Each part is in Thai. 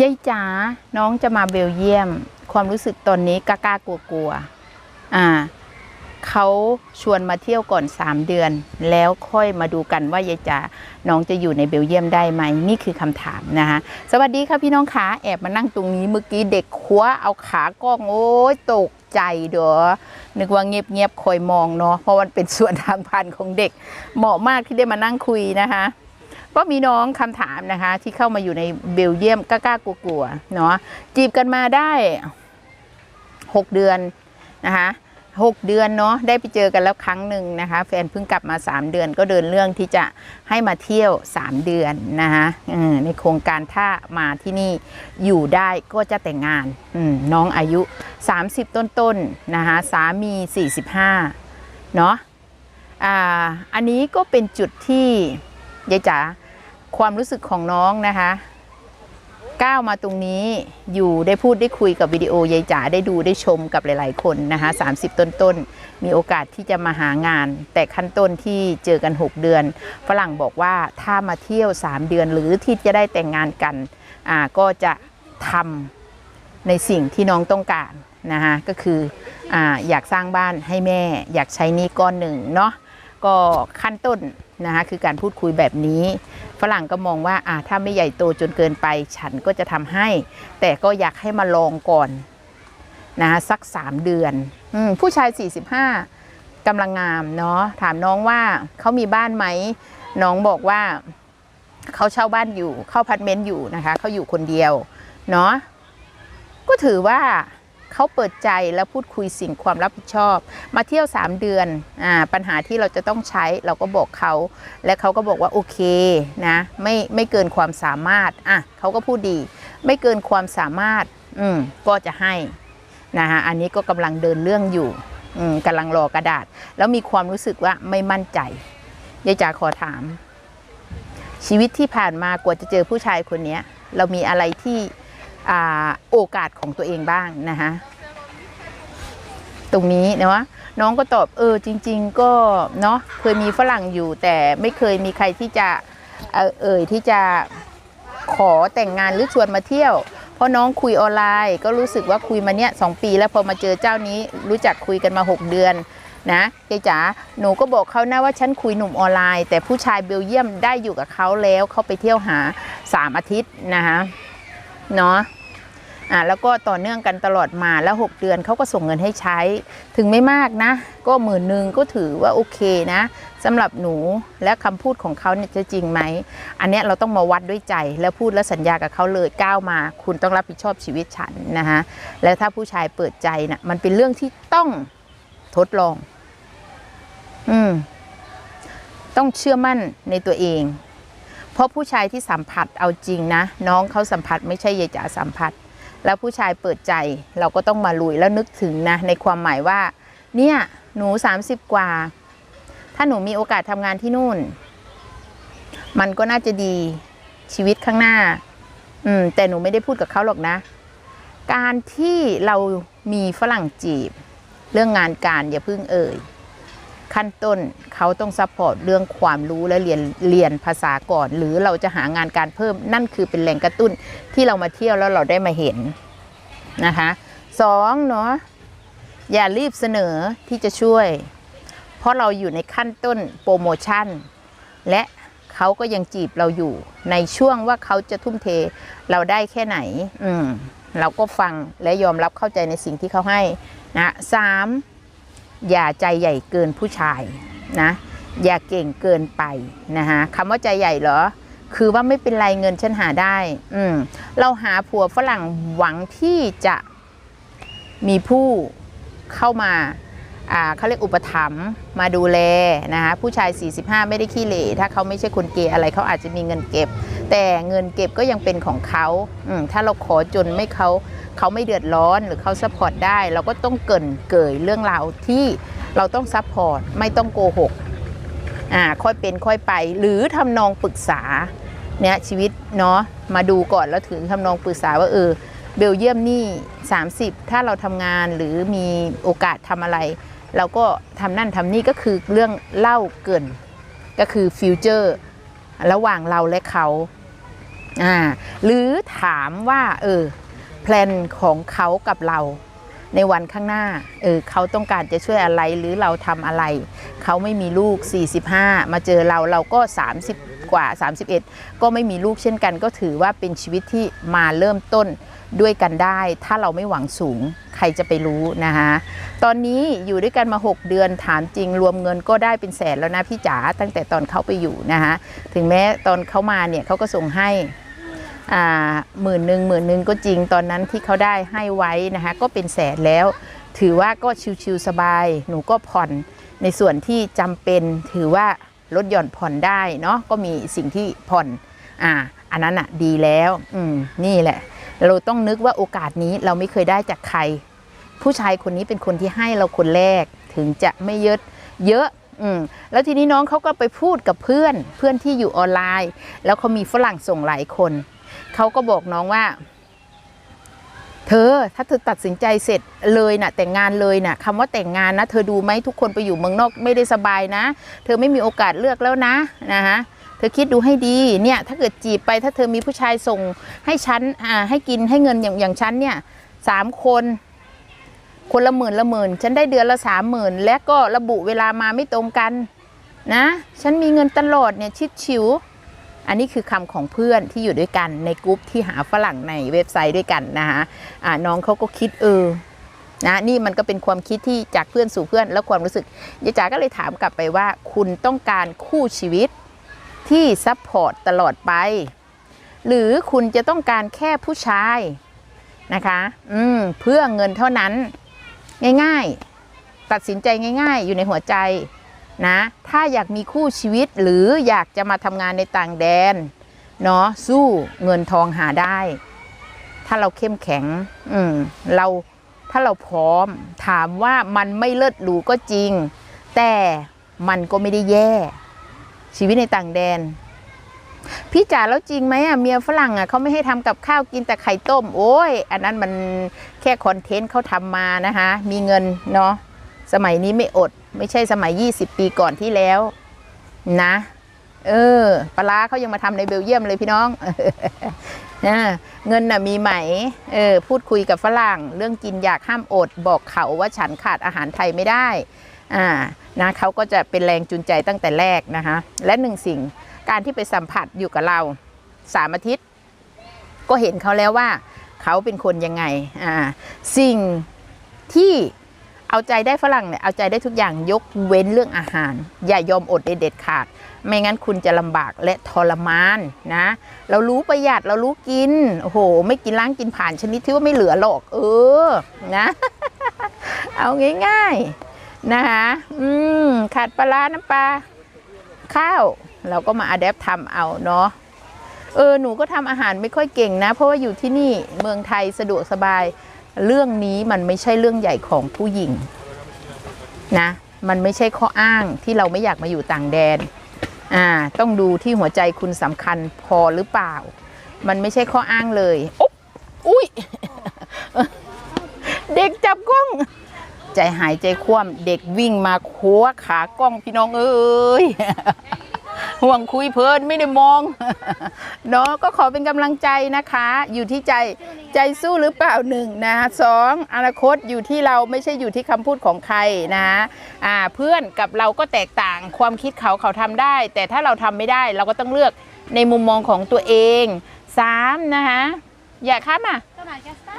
ยายจ๋าน้องจะมาเบลเยียม ความรู้สึกตอนนี้กล้ากล้ากลัวกลัวๆอ่าเขาชวนมาเที่ยวก่อน 3 เดือน แล้วค่อยมาดูกันว่ายายจ๋าน้องจะอยู่ในเบลเยียมได้ไหมนี่คือคำถามนะคะสวัสดีค่ะพี่น้องขาแอบมานั่งตรงนี้เมื่อกี้เด็กคว้าเอาขากล้องโอ้ยตกใจเด้อนึกว่าเงียบเงียบๆคอยมองเนาะเพราะมันเป็นส่วนทางพันของเด็ก เหมาะมากที่ได้มานั่งคุยนะคะ ก็มีน้องคำถามนะคะ ที่เข้ามาอยู่ในเบลเยียมกล้ากลัวๆเนาะจีบกันมาได้6เดือนนะคะหกเดือนเนาะได้ไปเจอกันแล้วครั้งหนึ่งนะคะ แฟนเพิ่งกลับมา 3 เดือนก็เดินเรื่องที่จะให้มาเที่ยว 3 เดือนนะคะในโครงการถ้ามาที่นี่อยู่ได้ก็จะแต่งงานน้องอายุ 30 ต้นๆนะคะสามี 45เนาะอ่าอันนี้ก็เป็นจุดที่ยายจ๋า ความรู้สึกของน้องนะคะ ก้าวมาตรงนี้อยู่ได้พูดได้คุยกับวิดีโอยายจ๋าได้ดูได้ชมกับหลาย ๆ คนนะคะ30 ต้นๆมีโอกาสที่จะมาหางาน แต่ขั้นต้นที่เจอกัน 6 เดือน ฝรั่งบอกว่าถ้ามาเที่ยว 3 เดือนหรือที่จะได้แต่งงานกันอ่าก็จะทำในสิ่งที่น้องต้องการนะคะก็คืออาอยากสร้างบ้านให้แม่ อยากใช้นี้ก้อนหนึ่งเนาะก็ขั้นต้นนะคะคือการพูดคุยแบบนี้ ฝรั่งก็มองว่าอ่าถ้าไม่ใหญ่โตจนเกินไป ฉันก็จะทำให้ แต่ก็อยากให้มาลองก่อนนะคะสัก3เดือนอผู้ชาย 45กำลังงามเนาะถามน้องว่าเขามีบ้านไหม น้องบอกว่าเขาเช่าบ้านอยู่ เข้าพัดเมนต์อยู่นะคะเขาอยู่คนเดียวเนาะก็ถือว่า เขาเปิดใจแล้วพูดคุยสิ่งความรับผิดชอบ มาเที่ยว 3 เดือนอาปัญหาที่เราจะต้องใช้เราก็บอกเขา และเขาก็บอกว่าโอเคนะไม่ไม่เกินความสามารถอะเขาก็พูดดี ไม่เกินความสามารถอืมก็จะให้นะคะอันนี้ก็กำลังเดินเรื่องอยู่อืมกำลังรอกระดาษ แล้วมีความรู้สึกว่าไม่มั่นใจยายจ๋าขอถาม ชีวิตที่ผ่านมากว่าจะเจอผู้ชายคนนี้เรามีอะไรที่ โอกาสของตัวเองบ้างนะคะตรงนี้เนาะน้องก็ตอบเออจริง ๆ ก็เนาะเคยมีฝรั่งอยู่ แต่ไม่เคยมีใครที่จะเอ่อเอ่ยที่จะขอแต่งงานหรือชวนมาเที่ยว เพราะน้องคุยออนไลน์ ก็รู้สึกว่าคุยมาเนี้ยสองปี แล้วพอมาเจอเจ้านี้รู้จักคุยกันมา 6 เดือนนะยายจ๋าหนูก็บอกเขานะว่าฉันคุยหนุ่มออนไลน์ แต่ผู้ชายเบลเยียมได้อยู่กับเขาแล้วเขาไปเที่ยวหา 3 อาทิตย์นะคะ เนาะอะแล้วก็ต่อเนื่องกันตลอดมาแล้ว 6 เดือนเขาก็ส่งเงินให้ใช้ ถึงไม่มากนะ ก็หมื่นหนึ่งก็ถือว่าโอเคนะสำหรับหนูและคำพูดของเขาเนี่ยจะจริงไหม อันเนี้ยเราต้องมาวัดด้วยใจแล้วพูดและสัญญากับเขาเลยก้าวมา คุณต้องรับผิดชอบชีวิตฉันนะคะแล้วถ้าผู้ชายเปิดใจนะ่ะมันเป็นเรื่องที่ต้องทดลอง อืม ต้องเชื่อมั่นในตัวเอง เพราะผู้ชายที่สัมผัสเอาจริงนะ น้องเขาสัมผัสไม่ใช่ยายจ๋าสัมผัส แล้วผู้ชายเปิดใจเราก็ต้องมาลุยแล้วนึกถึงนะ ในความหมายว่า เนี่ยหนู 30 กว่า ถ้าหนูมีโอกาสทำงานที่นู่น มันก็น่าจะดีชีวิตข้างหน้า อืม แต่หนูไม่ได้พูดกับเขาหรอกนะ การที่เรามีฝรั่งจีบ เรื่องงานการอย่าเพิ่งเอ่ย ขั้นต้นเขาต้องซัพพอร์ตเรื่องความรู้และเรียนเรียนภาษาก่อน หรือเราจะหางานการเพิ่มนั่นคือเป็นแรงกระตุ้นที่เรามาเที่ยวแล้วเราได้มาเห็นนะคะสองเนาะอย่ารีบเสนอที่จะช่วย เพราะเราอยู่ในขั้นต้นโปรโมชั่น และเขาก็ยังจีบเราอยู่ในช่วงว่าเขาจะทุ่มเทเราได้แค่ไหน อืมเราก็ฟังและยอมรับเข้าใจในสิ่งที่เขาให้นะสาม อย่าใจใหญ่เกินผู้ชายนะ อย่าเก่งเกินไปนะคะคำว่าใจใหญ่เหรอ คือว่าไม่เป็นไรเงินฉันหาได้ อืมเราหาผัวฝรั่งหวังที่จะมีผู้เข้ามาอ่าเขาเรียกอุปถัมภ์มาดูแลนะคะผู้ชาย 45 ไม่ได้ขี้เหร่ถ้าเขาไม่ใช่คนเกย์อะไรเขาอาจจะมีเงินเก็บ แต่เงินเก็บก็ยังเป็นของเขาอืมถ้าเราขอจนไม่เขาเขาไม่เดือดร้อนหรือเขาซัพพอร์ตได้ เราก็ต้องเกินเกิดเรื่องราวที่เราต้องซัพพอร์ตไม่ต้องโกหกอ่าค่อยเป็นค่อยไป หรือทำนองปรึกษาเนี่ยชีวิตเนาะมาดูก่อนแล้วถึงทำนองปรึกษาว่าเออเบลเยียมนี่ 30 ถ้าเราทำงานหรือมีโอกาสทำอะไร เราก็ทำนั่นทำนี่ก็คือเรื่องเล่าเกิน ก็คือฟิวเจอร์ ระหว่างเราและเขา อ่าหรือถามว่าเออแพลนของเขากับเราในวันข้างหน้า เออเขาต้องการจะช่วยอะไรหรือเราทำอะไร เขาไม่มีลูก 45 มาเจอเราเราก็ 30 กว่า 31 ก็ไม่มีลูกเช่นกัน ก็ถือว่าเป็นชีวิตที่มาเริ่มต้นด้วยกันได้ ถ้าเราไม่หวังสูง ใครจะไปรู้นะคะตอนนี้อยู่ด้วยกันมา 6 เดือนถามจริงรวมเงินก็ได้เป็นแสนแล้วนะพี่จ๋าตั้งแต่ตอนเขาไปอยู่นะคะถึงแม้ตอนเขามาเนี่ยเขาก็ส่งให้ หมื่นหนึ่งหมื่นหนึ่งก็จริงตอนนั้นที่เขาได้ให้ไว้นะคะก็เป็นแสนแล้ว ถือว่าก็ชิวๆสบาย หนูก็ผ่อนในส่วนที่จำเป็นถือว่าลดหย่อนผ่อนได้เนาะก็มีสิ่งที่ผ่อนอ่าอันนั้นอะดีแล้วอืมนี่แหละ เราต้องนึกว่าโอกาสนี้เราไม่เคยได้จากใคร ผู้ชายคนนี้เป็นคนที่ให้เราคนแรกถึงจะไม่เยอะเยอะอืมแล้วทีนี้น้องเขาก็ไปพูดกับเพื่อนเพื่อนที่อยู่ออนไลน์ แล้วเขามีฝรั่งส่งหลายคน เขาก็บอกน้องว่า เธอถ้าเธอตัดสินใจเสร็จเลยนะ่ะ แต่งงานเลยนะ่ะคำว่าแต่งงานนะเธอดูไหมทุกคนไปอยู่เมืองนอกไม่ได้สบายนะ เธอไม่มีโอกาสเลือกแล้วนะนะฮะเธอคิดดูให้ดีเนี่ยถ้าเกิดจีบไปถ้าเธอมีผู้ชายส่งให้ฉันอ่าให้กินให้เงินอย่างอย่างฉันเนี่ยสามคน คนละหมื่นละหมื่นฉันได้เดือนละสามหมื่นและก็ระบุเวลามาไม่ตรงกันนะ ฉันมีเงินตลอดเนี่ยชิดฉิว อันนี้คือคำของเพื่อนที่อยู่ด้วยกันในกลุ่มที่หาฝรั่งในเว็บไซต์ด้วยกันนะคะอ่าน้องเขาก็คิดเออนะนี่มันก็เป็นความคิดที่จากเพื่อนสู่เพื่อนแล้วความรู้สึกยายจ๋าก็เลยถามกลับไปว่า คุณต้องการคู่ชีวิตที่ซัพพอร์ตตลอดไป หรือคุณจะต้องการแค่ผู้ชายนะคะ อืมเพื่อเงินเท่านั้น ง่าย ๆ ตัดสินใจง่าย ๆ อยู่ในหัวใจ นะ ถ้าอยากมีคู่ชีวิตหรืออยากจะมาทำงานในต่างแดน เนาะสู้เงินทองหาได้ ถ้าเราเข้มแข็ง อืมเราถ้าเราพร้อม ถามว่ามันไม่เลิศหรูก็จริง แต่มันก็ไม่ได้แย่ ชีวิตในต่างแดน พี่จ๋าแล้วจริงไหมอะเมียฝรั่งอะเขาไม่ให้ทำกับข้าวกินแต่ไข่ต้ม โอ้ย อันนั้นมันแค่คอนเทนต์เขาทำมานะคะ มีเงินเนาะสมัยนี้ไม่อด ไม่ใช่สมัย 20 ปีก่อนที่แล้ว นะ เออปลาเขายังมาทำในเบลเยียมเลยพี่น้องนะเงินน่ะมีไหม เออ พูดคุยกับฝรั่ง เรื่องกินอยากห้ามอด บอกเขาว่าฉันขาดอาหารไทยไม่ได้ อ่า นะเขาก็จะเป็นแรงจูงใจตั้งแต่แรกนะคะ และหนึ่งสิ่ง การที่ไปสัมผัสอยู่กับเราสามอาทิตย์ ก็เห็นเขาแล้วว่า เขาเป็นคนยังไง อ่า สิ่งที่ เอาใจได้ฝรั่งเนี่ยเอาใจได้ทุกอย่างยกเว้นเรื่องอาหาร อย่ายอมอดเด็ดขาด ไม่งั้นคุณจะลำบากและทรมานนะ เรารู้ประหยัดเรารู้กินโอ้โห ไม่กินล้างกินผ่านชนิดที่ว่าไม่เหลือหรอก เออนะ เอาง่ายๆนะคะอืมขาดปลาร้าน้ำปลาข้าว เราก็มาอัดแอปทำเอาเนาะเออหนูก็ทำอาหารไม่ค่อยเก่งนะ เพราะว่าอยู่ที่นี่เมืองไทยสะดวกสบาย เรื่องนี้มันไม่ใช่เรื่องใหญ่ของผู้หญิงนะมันไม่ใช่ข้ออ้างที่เราไม่อยากมาอยู่ต่างแดนอ่าต้องดูที่หัวใจคุณสำคัญพอหรือเปล่า มันไม่ใช่ข้ออ้างเลยอุ๊บอุ้ยเด็กจับกล้อง ใจหายใจคว่ำเด็กวิ่งมาคว้าขากล้องพี่น้องเอ้ย ห่วงคุยเพลินไม่ได้มองเนาะก็ขอเป็นกำลังใจนะคะ อยู่ที่ใจใจสู้หรือเปล่าหนึ่งนะสองอนาคตอยู่ที่เราไม่ใช่อยู่ที่คำพูดของใครนะอ่าเพื่อนกับเราก็แตกต่างความคิดเขาเขาทำได้ แต่ถ้าเราทำไม่ได้เราก็ต้องเลือกในมุมมองของตัวเองสามนะคะอย่าข้ามอะ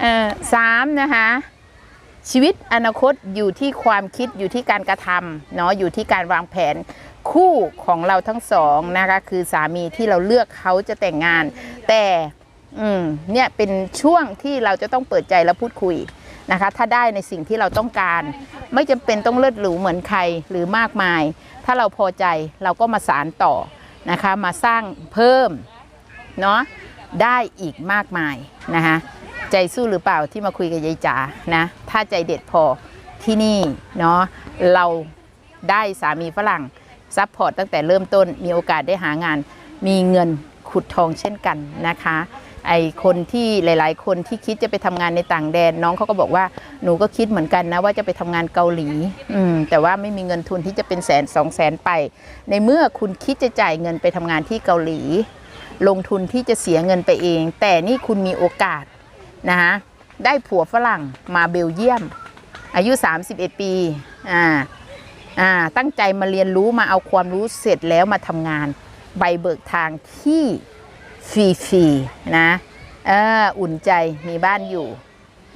เออสามนะคะชีวิตอนาคตอยู่ที่ความคิดอยู่ที่การกระทำเนาะอยู่ที่การวางแผน คู่ของเราทั้งสองนะคะคือสามีที่เราเลือกเขาจะแต่งงาน แต่อืมเนี่ยเป็นช่วงที่เราจะต้องเปิดใจและพูดคุยนะคะ ถ้าได้ในสิ่งที่เราต้องการ ไม่จำเป็นต้องเลิศหรูเหมือนใครหรือมากมาย ถ้าเราพอใจเราก็มาสารต่อนะคะ มาสร้างเพิ่มเนาะได้อีกมากมายนะคะใจสู้หรือเปล่าที่มาคุยกับยายจ๋านะ ถ้าใจเด็ดพอที่นี่เนาะเราได้สามีฝรั่ง ซัพพอร์ตตั้งแต่เริ่มต้นมีโอกาสได้หางาน มีเงินขุดทองเช่นกันนะคะไอคนที่หลาย ๆ คนที่คิดจะไปทำงานในต่างแดนน้องเขาก็บอกว่าหนูก็คิดเหมือนกันนะว่าจะไปทำงานเกาหลีอืมแต่ว่าไม่มีเงินทุนที่จะเป็นแสนสองแสนไป ในเมื่อคุณคิดจะจ่ายเงินไปทำงานที่เกาหลี ลงทุนที่จะเสียเงินไปเอง แต่นี่คุณมีโอกาสนะคะได้ผัวฝรั่งมาเบลเยียม อายุ 31 ปีอ่า อ่าตั้งใจมาเรียนรู้มาเอาความรู้เสร็จแล้วมาทำงาน ใบเบิกทางที่ฟรีๆนะเอออุ่นใจมีบ้านอยู่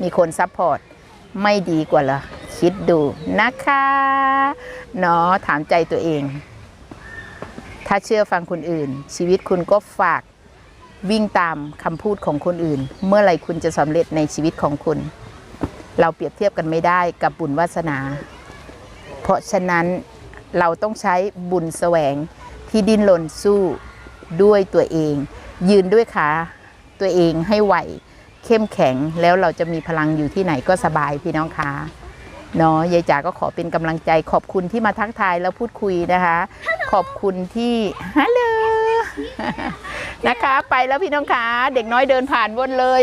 มีคนซัพพอร์ต ไม่ดีกว่าเหรอ คิดดูนะคะเนาะถามใจตัวเอง ถ้าเชื่อฟังคนอื่น ชีวิตคุณก็ฝากวิ่งตามคำพูดของคนอื่น เมื่อไรคุณจะสำเร็จในชีวิตของคุณ เราเปรียบเทียบกันไม่ได้กับบุญวาสนา เพราะฉะนั้นเราต้องใช้บุญแสวงที่ดิ้นรนสู้ด้วยตัวเอง ยืนด้วยขาตัวเองให้ไหวเข้มแข็งแล้วเราจะมีพลังอยู่ที่ไหนก็สบายพี่น้องคะเนาะยายจ๋าก็ขอเป็นกำลังใจขอบคุณที่มาทักทายแล้วพูดคุยนะคะ ขอบคุณที่ฮัลโหลนะคะ ไปแล้วพี่น้องคะเด็กน้อยเดินผ่านวนเลย